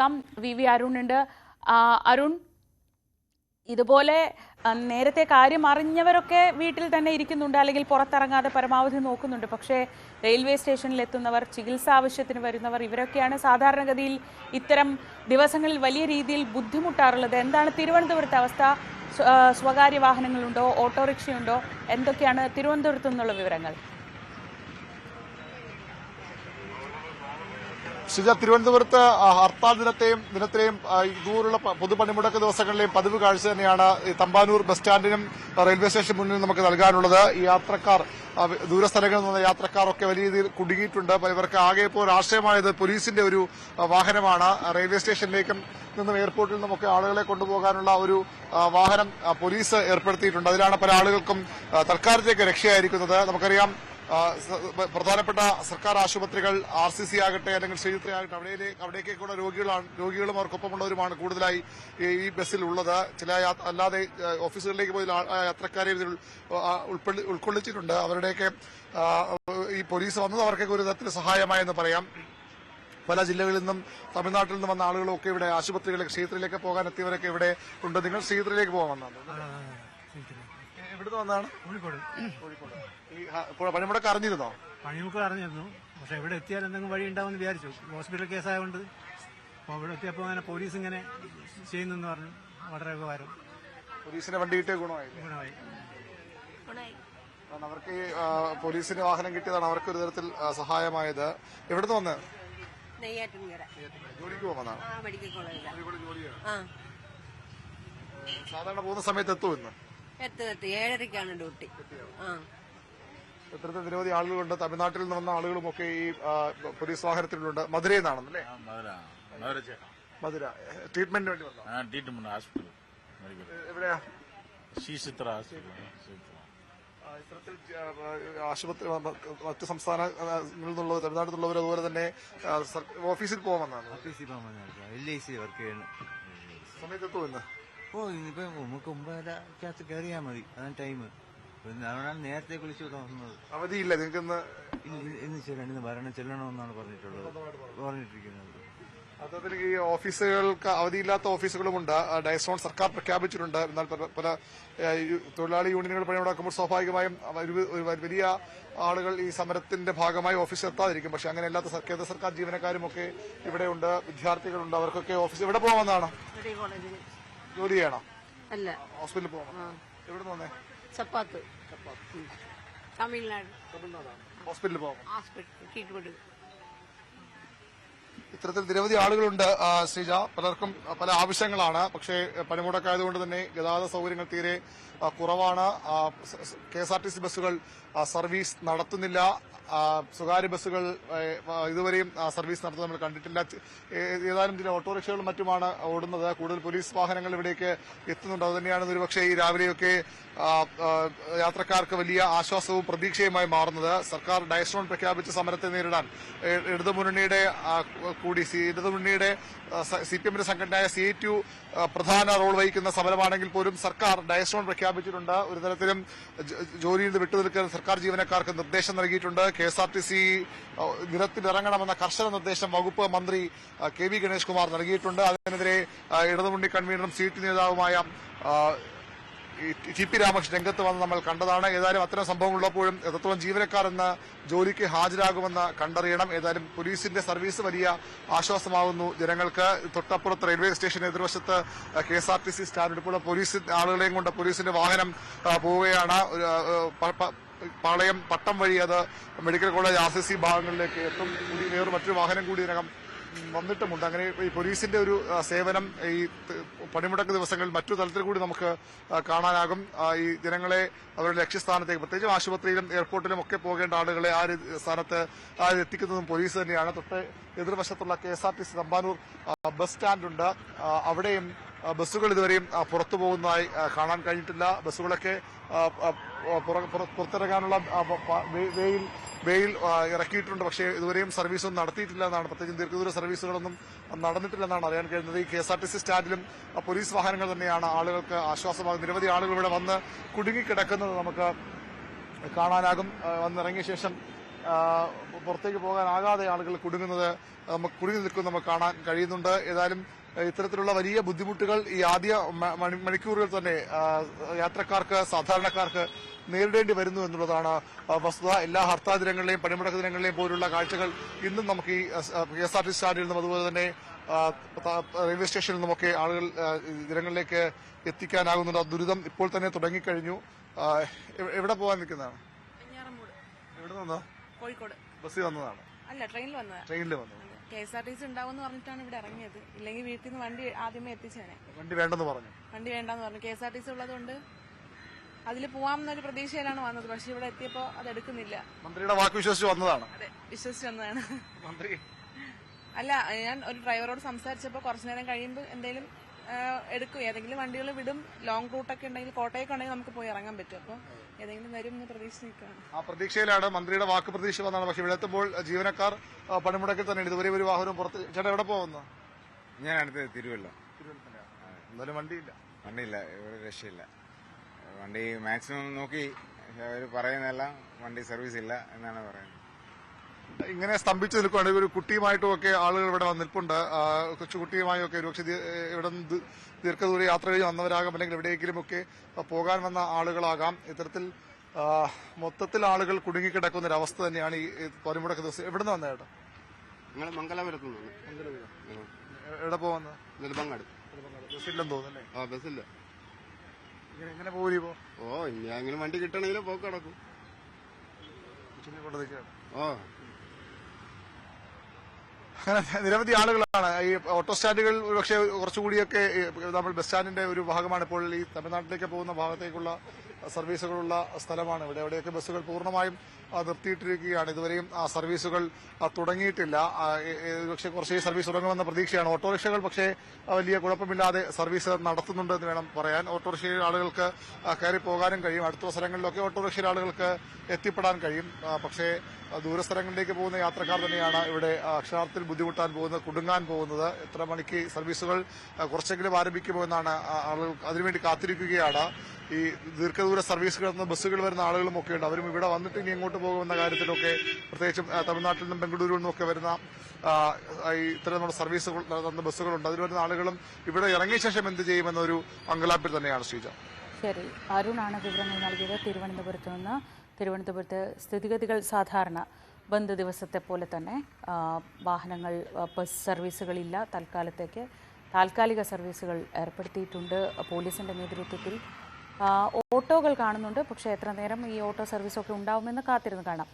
Come V V Arun ഉണ്ട്. അരുൺ ഇതുപോലെ നേരത്തെ കാര്യം അറിഞ്ഞവരൊക്കെ വീട്ടിൽ തന്നെ ഇരിക്കുന്നുണ്ട് അല്ലെങ്കിൽ പുറത്തിറങ്ങാതെ പരമാവധി നോക്കുന്നുണ്ട്. പക്ഷേ റെയിൽവേ സ്റ്റേഷനിൽ എത്തുന്നവർ ചികിത്സ ആവശ്യത്തിന് വരുന്നവർ ഇവരൊക്കെയാണ് സാധാരണഗതിയിൽ ഇത്തരം ദിവസങ്ങളിൽ വലിയ രീതിയിൽ ബുദ്ധിമുട്ടാറുള്ളത്. എന്താണ് തിരുവനന്തപുരത്തെ അവസ്ഥ? സ്വകാര്യ വാഹനങ്ങളുണ്ടോ? ഓട്ടോറിക്ഷയുണ്ടോ? എന്തൊക്കെയാണ് തിരുവനന്തപുരത്തു നിന്നുള്ള വിവരങ്ങൾ? ഷിജ തിരുവനന്തപുരത്ത് ഹർത്താൽ ദിനത്തെയും ദിനത്തിലെയും ഇതുപോലുള്ള പൊതുപണിമുടക്ക് ദിവസങ്ങളിലെയും പതിവ് കാഴ്ച തന്നെയാണ് തമ്പാനൂർ ബസ് സ്റ്റാൻഡിനും റെയിൽവേ സ്റ്റേഷൻ മുന്നിൽ നമുക്ക് നൽകാനുള്ളത്. ഈ യാത്രക്കാർ ദൂരസ്ഥലങ്ങളിൽ നിന്ന് യാത്രക്കാരൊക്കെ വലിയ രീതിയിൽ കുടുങ്ങിയിട്ടുണ്ട്. ഇവർക്ക് ആകെ ഇപ്പോൾ ആശ്രയമായത് പോലീസിന്റെ ഒരു വാഹനമാണ്. റെയിൽവേ സ്റ്റേഷനിലേക്കും നിന്നും എയർപോർട്ടിൽ നിന്നുമൊക്കെ ആളുകളെ കൊണ്ടുപോകാനുള്ള ഒരു വാഹനം പോലീസ് ഏർപ്പെടുത്തിയിട്ടുണ്ട്. അതിലാണ് പല ആളുകൾക്കും തൽക്കാലത്തേക്ക് രക്ഷയായിരിക്കുന്നത്. നമുക്കറിയാം പ്രധാനപ്പെട്ട സർക്കാർ ആശുപത്രികൾ ആർ സി സി ആകട്ടെ അല്ലെങ്കിൽ ശ്രീചിത്ര ആകട്ടെ അവിടെ അവിടേക്കുള്ള രോഗികളാണ് രോഗികളും അവർക്കൊപ്പമുള്ളവരുമാണ് കൂടുതലായി ഈ- ബസ്സിൽ ഉള്ളത്. ചില അല്ലാതെ ഓഫീസുകളിലേക്ക് പോയി യാത്രക്കാരെ ഇതിൽ ഉൾക്കൊള്ളിച്ചിട്ടുണ്ട്. അവരുടെയൊക്കെ ഈ പോലീസ് വന്നത് അവർക്കൊക്കെ ഒരു തരത്തിൽ സഹായമായെന്ന് പറയാം. പല ജില്ലകളിൽ നിന്നും തമിഴ്നാട്ടിൽ നിന്നും വന്ന ആളുകളൊക്കെ ഇവിടെ ആശുപത്രികളിലേക്ക് ക്ഷേത്രത്തിലേക്ക് പോകാൻ എത്തിയവരൊക്കെ ഇവിടെ ഉണ്ട്. നിങ്ങൾ ക്ഷേത്രത്തിലേക്ക് പോകാൻ വന്നാണ് എവിടുന്ന് കോഴിക്കോട്. കോഴിക്കോട്. ഈ ഹ- ഇപ്പോൾ പണിമുടക്ക് അറിഞ്ഞിരുന്നോ പണിമുക്ക് അറിഞ്ഞിരുന്നു പക്ഷെ എവിടെ എത്തിയാൽ എന്തെങ്കിലും വഴി ഉണ്ടാവുമെന്ന് വിചാരിച്ചു. ഹോസ്പിറ്റൽ കേസായതുകൊണ്ട്. അപ്പോൾ അവിടെ എത്തിയപ്പോൾ അങ്ങനെ പോലീസ് ഇങ്ങനെ ചെയ്യുന്നെന്ന് പറഞ്ഞു. വളരെ ഉപകാരം. പോലീസിന്റെ വണ്ടി കിട്ടിയ ഗുണമായി. ഗുണമായി. കാരണം അവർക്ക് ഈ ആ, പോലീസിന് വാഹനം കിട്ടിയതാണ് അവർക്ക് ഒരു തരത്തിൽ ആ, സഹായമായത്. എവിടുന്ന് വന്ന്? നെയ്യാറ്റിൻകര ജോലിക്ക് പോകുന്നതാണ് ആ മെഡിക്കൽ ആ. സാധാരണ പോകുന്ന സമയത്ത് എത്തും ഇന്ന്? എത്ത് എത്തി. ഏഴരക്കാണ് ഡ്യൂട്ടി. ആ. ഇത്തരത്തിൽ നിരവധി ആളുകളുണ്ട്. തമിഴ്നാട്ടിൽ നിന്ന് വന്ന ആളുകളുമൊക്കെ ഈ പോലീസ് വാഹനത്തിലുണ്ട് മധുരയിൽ നിന്നാണെന്നല്ലേ? മധുര. ട്രീറ്റ്മെന്റിന് വേണ്ടി വന്നു ട്രീറ്റ്മെന്റ് ഹോസ്പിറ്റൽ എവിടെയാ? ശ്രീചിത്ര ഇത്തരത്തിൽ ആശുപത്രി മറ്റ് സംസ്ഥാനങ്ങളിൽ നിന്നുള്ള തമിഴ്നാട്ടിൽ നിന്നുള്ളവർ അതുപോലെ തന്നെ ഓഫീസിൽ പോകാൻ ഓഫീസിൽ പോകാൻ വന്നാണ് എൽ ഐ സി വർക്ക് ചെയ്യുന്നു സമയത്തെത്തുമെന്ന് ഓ ഇനിയിപ്പോ നമുക്ക് ഒമ്പതരക്കകത്ത് കയറിയാൽ മതി. അതാണ് ടൈം. അതുകൊണ്ടാണ് നേരത്തെ വിളിച്ചു തോന്നുന്നത്. അവധിയില്ല നിങ്ങൾക്ക് ഇന്ന് ഇന്ന് ചെല്ലണം ഇന്ന് വരണം ചെല്ലണമെന്നാണ് പറഞ്ഞിട്ടുള്ളത്. പറഞ്ഞിട്ടിരിക്കുന്നത്. അത്തരത്തിൽ ഈ ഓഫീസുകൾക്ക് അവധിയില്ലാത്ത ഓഫീസുകളുമുണ്ട്. ഡയസോൺ സർക്കാർ പ്രഖ്യാപിച്ചിട്ടുണ്ട്. എന്നാൽ പല- തൊഴിലാളി യൂണിയനുകൾ പണിമുടക്കുമ്പോൾ സ്വാഭാവികമായും വലിയ ആളുകൾ ഈ സമരത്തിന്റെ ഭാഗമായി ഓഫീസിൽ എത്താതിരിക്കും. പക്ഷെ അങ്ങനെ അല്ലാത്ത കേന്ദ്ര സർക്കാർ ജീവനക്കാരും ഒക്കെ ഇവിടെയുണ്ട്. വിദ്യാർത്ഥികളുണ്ട്. അവർക്കൊക്കെ ഓഫീസ് എവിടെ പോകാമെന്നാണ് ജോലി ചെയ്യണം? അല്ല. ഹോസ്പിറ്റലിൽ പോകണം എവിടെ നിന്ന് വന്നേ? ചപ്പാത്ത്. തമിഴ്നാട്. ഹോസ്പിറ്റലിൽ പോകാം ഹോസ്പിറ്റൽ ട്രീറ്റ്മെന്റ് ഇത്തരത്തിൽ നിരവധി ആളുകളുണ്ട് ശ്രീജ. പലർക്കും പല ആവശ്യങ്ങളാണ്. പക്ഷേ പണിമുടക്കായതുകൊണ്ട് തന്നെ ഗതാഗത സൗകര്യങ്ങൾ തീരെ കുറവാണ്. K S R T C ബസ്സുകൾ സർവീസ് നടത്തുന്നില്ല. സ്വകാര്യ ബസ്സുകൾ ഇതുവരെയും സർവീസ് നടത്തുന്നത് നമ്മൾ കണ്ടിട്ടില്ല. ഏതാനും ചില ഓട്ടോറിക്ഷകളും മറ്റുമാണ് ഓടുന്നത്. കൂടുതൽ പോലീസ് വാഹനങ്ങൾ ഇവിടേക്ക് എത്തുന്നുണ്ട്. അതുതന്നെയാണ് ഒരുപക്ഷെ ഈ രാവിലെയൊക്കെ യാത്രക്കാർക്ക് വലിയ ആശ്വാസവും പ്രതീക്ഷയുമായി മാറുന്നത്. സർക്കാർ ഡയസ്ട്രോൺ പ്രഖ്യാപിച്ച സമരത്തെ നേരിടാൻ ഇടതുമുന്നണിയുടെ കൂടി ഇടതുമുന്നണിയുടെ സി പി എമ്മിന്റെ സംഘടനയായ സി ടു പ്രധാന റോൾ വഹിക്കുന്ന സമരമാണെങ്കിൽ പോലും സർക്കാർ ഡയസോൺ പ്രഖ്യാപിച്ചിട്ടുണ്ട്. ഒരു തരത്തിലും ജോലിയിൽ നിന്ന് വിട്ടുനിൽക്കാൻ സർക്കാർ ജീവനക്കാർക്ക് നിർദ്ദേശം നൽകിയിട്ടുണ്ട്. K S R T C നിരത്തിലിറങ്ങണമെന്ന കർശന നിർദ്ദേശം വകുപ്പ് മന്ത്രി കെ വി ഗണേഷ് കുമാർ നൽകിയിട്ടുണ്ട്. അതിനെതിരെ ഇടതുമുണ്ടി കൺവീനറും സി ടി നേതാവുമായ ടി പി രാമകൃഷ്ണൻ രംഗത്ത് വന്ന് നമ്മൾ കണ്ടതാണ്. ഏതായാലും അത്തരം സംഭവങ്ങൾ ഉള്ളപ്പോഴും എത്രത്തോളം ജീവനക്കാർ എന്ന ജോലിക്ക് ഹാജരാകുമെന്ന് കണ്ടറിയണം. ഏതായാലും പോലീസിന്റെ സർവീസ് വലിയ ആശ്വാസമാകുന്നു ജനങ്ങൾക്ക്. തൊട്ടപ്പുറത്ത് റെയിൽവേ സ്റ്റേഷൻ എതിർവശത്ത് K S R T C stand ഇപ്പോൾ പോലീസ് ആളുകളെയും കൊണ്ട് പോലീസിന്റെ വാഹനം പോവുകയാണ്. പാളയം പട്ടം വഴി അത് medical college R C C ഭാഗങ്ങളിലേക്ക് എത്തും. കൂടി വേറെ മറ്റൊരു വാഹനം കൂടി ഇതിനകം വന്നിട്ടുമുണ്ട്. അങ്ങനെ ഈ പോലീസിന്റെ ഒരു സേവനം ഈ പണിമുടക്ക് ദിവസങ്ങളിൽ മറ്റു തലത്തിൽ കൂടി നമുക്ക് കാണാനാകും. ഈ ജനങ്ങളെ അവരുടെ ലക്ഷ്യസ്ഥാനത്തേക്ക് പ്രത്യേകിച്ചും ആശുപത്രിയിലും എയർപോർട്ടിലും ഒക്കെ പോകേണ്ട ആളുകളെ ആ സ്ഥാനത്ത് എത്തിക്കുന്നതും പോലീസ് തന്നെയാണ്. തൊട്ട് എതിർവശത്തുള്ള K S R T C Thampanoor bus സ്റ്റാൻഡുണ്ട്. അവിടെയും ബസ്സുകൾ ഇതുവരെയും പുറത്തു പോകുന്നതായി കാണാൻ കഴിഞ്ഞിട്ടില്ല. ബസ്സുകളൊക്കെ പുറത്തിറങ്ങാനുള്ള വെയിൽ വേയിൽ ഇറക്കിയിട്ടുണ്ട്. പക്ഷേ ഇതുവരെയും സർവീസൊന്നും നടത്തിയിട്ടില്ല എന്നാണ്. പ്രത്യേകിച്ച് ദീർഘദൂര സർവീസുകളൊന്നും നടന്നിട്ടില്ലെന്നാണ് അറിയാൻ കഴിയുന്നത്. ഈ K S R T C സ്റ്റാൻഡിലും police വാഹനങ്ങൾ തന്നെയാണ് ആളുകൾക്ക് ആശ്വാസമാകും നിരവധി ആളുകൾ ഇവിടെ വന്ന് കുടുങ്ങിക്കിടക്കുന്നത് നമുക്ക് കാണാനാകും. വന്നിറങ്ങിയ ശേഷം പുറത്തേക്ക് പോകാനാകാതെ ആളുകൾ കുടുങ്ങുന്നത് നമുക്ക് കുടുങ്ങി നിൽക്കുന്നത് നമുക്ക് കാണാൻ കഴിയുന്നുണ്ട്. ഏതായാലും ഇത്തരത്തിലുള്ള വലിയ ബുദ്ധിമുട്ടുകൾ ഈ ആദ്യ മണിക്കൂറുകൾ തന്നെ യാത്രക്കാർക്ക് സാധാരണക്കാർക്ക് നേരിടേണ്ടി വരുന്നു എന്നുള്ളതാണ് വസ്തുത. എല്ലാ ഹർത്താൽ ദിനങ്ങളിലെയും പണിമുടക്ക് ദിനങ്ങളിലെയും പോലുള്ള കാഴ്ചകൾ ഇന്നും നമുക്ക് ഈ കെ എസ് ആർ ടി സ്റ്റാൻഡിൽ നിന്നും അതുപോലെ തന്നെ റെയിൽവേ സ്റ്റേഷനിൽ നിന്നുമൊക്കെ ആളുകൾ ദിനങ്ങളിലേക്ക് ജനങ്ങളിലേക്ക് എത്തിക്കാനാകുന്നുണ്ട്. ആ ദുരിതം ഇപ്പോൾ തന്നെ തുടങ്ങിക്കഴിഞ്ഞു. എവിടെ പോകാൻ നിൽക്കുന്നതാണ്? എവിടെ നിന്ന്? കോഴിക്കോട്. ബസ്സിൽ വന്നതാണ്. അല്ല ട്രെയിനിൽ വന്നതാണ് ട്രെയിനിൽ വന്നത്. K S R T C ഉണ്ടാവും പറഞ്ഞിട്ടാണ് ഇവിടെ ഇറങ്ങിയത്. ഇല്ലെങ്കിൽ വീട്ടിൽ നിന്ന് വണ്ടി ആദ്യമേ എത്തിച്ചേനെ. വണ്ടി വേണ്ടെന്ന് പറഞ്ഞു. വണ്ടി വേണ്ടെന്ന് പറഞ്ഞു. K S R T C ഉള്ളതുകൊണ്ട് അതിൽ പോവാമെന്നൊരു പ്രതീക്ഷയിലാണ് വന്നത്. പക്ഷെ ഇവിടെ എത്തിയപ്പോൾ അത് എടുക്കുന്നില്ല. മന്ത്രിയുടെ വാക്ക് വിശ്വസിച്ച് വന്നതാണ്. അതെ വിശ്വസിച്ച് വന്നതാണ്. മന്ത്രി. അല്ല ഞാൻ ഒരു ഡ്രൈവറോട് സംസാരിച്ചപ്പോൾ കുറച്ചു നേരം കഴിയുമ്പോൾ എന്തെങ്കിലും എടുക്കും. ഏതെങ്കിലും വണ്ടികൾ വിടും. ലോങ് റൂട്ടൊക്കെ ഉണ്ടെങ്കിൽ കോട്ടയൊക്കെ ഉണ്ടെങ്കിൽ നമുക്ക് പോയി ഇറങ്ങാൻ പറ്റും. അപ്പോൾ ഏതെങ്കിലും വരും എന്ന് പ്രതീക്ഷിച്ച് നിൽക്കുകയാണ് ആ പ്രതീക്ഷയിലാണ് മന്ത്രിയുടെ വാക്ക് പ്രതീക്ഷ വന്നതാണ്. പക്ഷെ ഇവിടെ എത്തുമ്പോൾ ജീവനക്കാർ പണിമുടക്കിൽ തന്നെ ഇതുവരെ ഒരു വാഹനം പുറത്ത് ചേട്ടാ എവിടെ പോകുന്നു? ഞാൻ അടുത്ത് തിരുവല്ല. എന്തായാലും വണ്ടിയില്ല. വണ്ടിയില്ല. ഒരു രക്ഷയില്ല. വണ്ടി മാക്സിമം നോക്കി അവർ പറയുന്നതെല്ലാം വണ്ടി സർവീസ് ഇല്ല എന്നാണ് പറയുന്നത്. ഇങ്ങനെ സ്തംഭിച്ചു നിൽക്കുകയാണ് ഒരു കുട്ടിയുമായിട്ടും ഒക്കെ ആളുകൾ ഇവിടെ വന്നിട്ടുണ്ട്. നിൽപ്പുണ്ട് ഒക്കെ ഒരുപക്ഷെ ഇവിടെ നിന്ന് ദീർഘദൂര യാത്ര കഴിഞ്ഞ് വന്നവരാകാം. അല്ലെങ്കിൽ എവിടെയെങ്കിലും ഒക്കെ പോകാൻ വന്ന ആളുകളാകാം. ഇത്തരത്തിൽ മൊത്തത്തിൽ ആളുകൾ കുടുങ്ങിക്കിടക്കുന്ന ഒരു അവസ്ഥ തന്നെയാണ് ഈ പണിമുടക്ക് ദിവസം. എവിടെ നിന്ന് വന്ന ചേട്ടാ നിങ്ങൾ മംഗലാപുരത്ത് നിന്ന് എ- എവിടെ പോകുന്നത് നെൽബങ്ങാട്. ബസ്സില്ലെന്ന് തോന്നുന്നല്ലേ? ആ ബസ്സില്ല. എങ്ങനെ പോകൂലി പോ ഓ ഇനി അങ്ങനെ വണ്ടി കിട്ടണമെങ്കിൽ പോക്ക് ഓ അങ്ങനെ നിരവധി ആളുകളാണ്. ഈ ഓട്ടോ സ്റ്റാൻഡുകൾ ഒരുപക്ഷെ കുറച്ചുകൂടിയൊക്കെ നമ്മൾ ബസ് സ്റ്റാൻഡിന്റെ ഒരു ഭാഗമാണ് ഇപ്പോൾ ഈ തമിഴ്നാട്ടിലേക്ക് പോകുന്ന ഭാഗത്തേക്കുള്ള സർവീസുകളുള്ള സ്ഥലമാണ്. ഇവിടെ എവിടെയൊക്കെ ബസ്സുകൾ പൂർണമായും നിർത്തിയിട്ടിരിക്കുകയാണ് ഇതുവരെയും ആ സർവീസുകൾ തുടങ്ങിയിട്ടില്ല. പക്ഷേ കുറച്ച് സർവീസ് തുടങ്ങുമെന്ന പ്രതീക്ഷയാണ്. ഓട്ടോറിക്ഷകൾ പക്ഷേ വലിയ കുഴപ്പമില്ലാതെ സർവീസ് നടത്തുന്നുണ്ട് എന്ന് വേണം പറയാൻ. ഓട്ടോറിക്ഷയിൽ ആളുകൾക്ക് കയറി പോകാനും കഴിയും. അടുത്ത സ്ഥലങ്ങളിലൊക്കെ ഓട്ടോറിക്ഷയിൽ ആളുകൾക്ക് എത്തിപ്പെടാൻ കഴിയും. പക്ഷേ ദൂരസ്ഥലങ്ങളിലേക്ക് പോകുന്ന യാത്രക്കാർ തന്നെയാണ് ഇവിടെ അക്ഷരാർത്ഥത്തിൽ ബുദ്ധിമുട്ടാൻ പോകുന്നത് കുടുങ്ങാൻ പോകുന്നത്. എത്ര മണിക്ക് സർവീസുകൾ കുറച്ചെങ്കിലും ആരംഭിക്കുമോ എന്നാണ് ആളുകൾ അതിനുവേണ്ടി കാത്തിരിക്കുകയാണ്. ഈ ദീർഘദൂര സർവീസുകൾ ബസ്സുകൾ വരുന്ന ആളുകളും ഒക്കെ ഉണ്ട്. അവരും ഇവിടെ വന്നിട്ട് ഇനി എങ്ങോട്ട് പോകുമെന്ന കാര്യത്തിലൊക്കെ പ്രത്യേകിച്ചും തമിഴ്നാട്ടിൽ നിന്നും ബംഗളൂരുവിൽ നിന്നും ഒക്കെ വരുന്ന ഇത്തരം നമ്മുടെ സർവീസുകൾ നടത്തുന്ന ബസ്സുകളുണ്ട്. അതിൽ വരുന്ന ആളുകളും ഇവിടെ ഇറങ്ങിയ ശേഷം എന്ത് ചെയ്യുമെന്നൊരു അങ്കലാപ്പിൽ തന്നെയാണ് ശ്രീജ. ശരി. അരുണാണ് വിവരങ്ങൾ നൽകിയത്. തിരുവനന്തപുരത്ത് നിന്ന് തിരുവനന്തപുരത്ത് സ്ഥിതിഗതികൾ സാധാരണ. ബന്ദ് ദിവസത്തെ പോലെ തന്നെ വാഹനങ്ങൾ ബസ് സർവീസുകളില്ല. തൽക്കാലത്തേക്ക് താൽക്കാലിക സർവീസുകൾ ഏർപ്പെടുത്തിയിട്ടുണ്ട്. പോലീസിന്റെ നേതൃത്വത്തിൽ ഓട്ടോകൾ കാണുന്നുണ്ട്. പക്ഷേ എത്ര നേരം ഈ ഓട്ടോ സർവീസൊക്കെ ഉണ്ടാവുമെന്ന് കാത്തിരുന്ന് കാണാം.